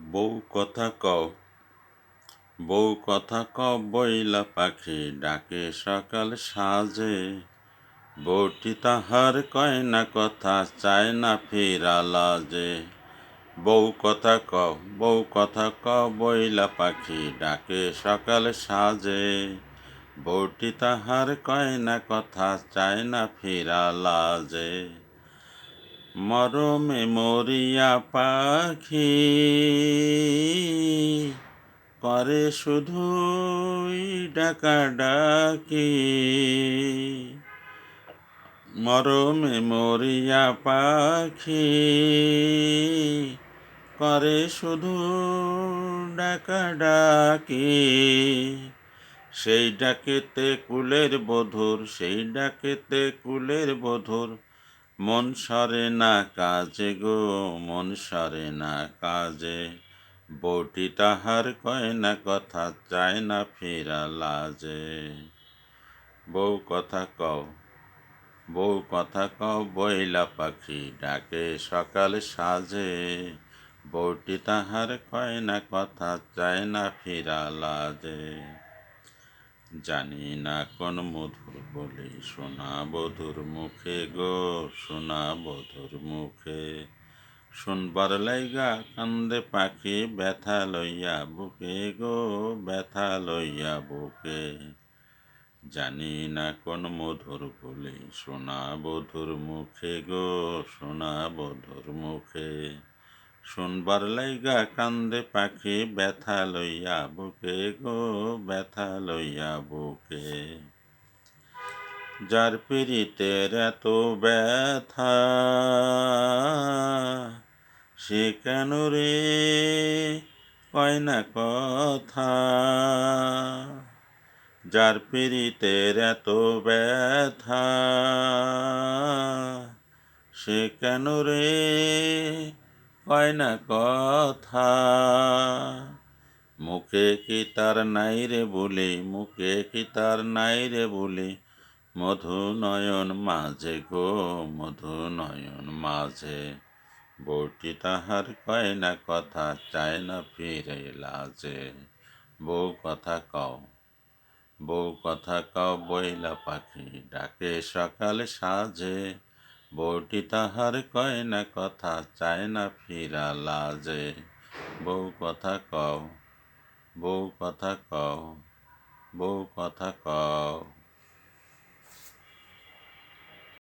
বউ কথা কও। বউ কথা কও, বইলা পাখি ডাকে সকাল সাজে বউটি তাহার কয় না কথা, চায় না ফেরা লাজে বউ কথা কও, বউ কথা কও, বইলা পাখি ডাকে সকাল সাজে বউটি তাহার কয় না কথা, চায় না ফেরা লাজে মরমে মরিয়া পাখি করে শুধুই ডাকা ডাকি মরমে মরিয়া পাখি করে শুধু ডাকা ডাকি সেই ডাকেতে কুলের বধুর, সেই ডাকেতে কুলের বধুর মন সরে না কাজে গো, মন সরে না কাজে। বউটি তাহার কয় না, কথা চায় না ফেরা লাজে। বউ কথা কও, বউ কথা কও, বইলা পাখি ডাকে সকাল সাজে। বউটি তাহার কয় না, কথা চায় না ফেরা লাজে। জানি না কোন মধুর বলে সোনা বধুর মুখে গো সোনা বধুর মুখে। শুনবার লাইগা কান্দে পাখি, ব্যথা লইয়া বুকে গো, ব্যথা লইয়া বুকে। জানি না কোন মধুর বলে সোনা বধুর মুখে গো সোনা বধুর মুখে। শুনবার লাইগা কান্দে পাখি, ব্যথা লইয়া বুকে গো, ব্যথা লইয়া বুকে। যার পিড়িতের এত ব্যথা, সে কেন রে? কয় না কথা। যার পিড়িতের এত ব্যথা, সে কেন রে? কয় না কথা। মুখে কি তার নাই রে বলে? মুখে কি তার নাই রে বলে? মধু নয়ন মাঝে গো মধু নয়ন মাঝে। বউটি তাহার কয় না কথা, চায় না ফিরে লাজে। বউ কথা কও, বউ কথা কও, বইলা পাখি ডাকে সকাল সাজে। বউটি তাহার কয় না কথা, চায় না ফিরা লাজে। বউ কথা কও, বউ কথা কও, বউ কথা কও।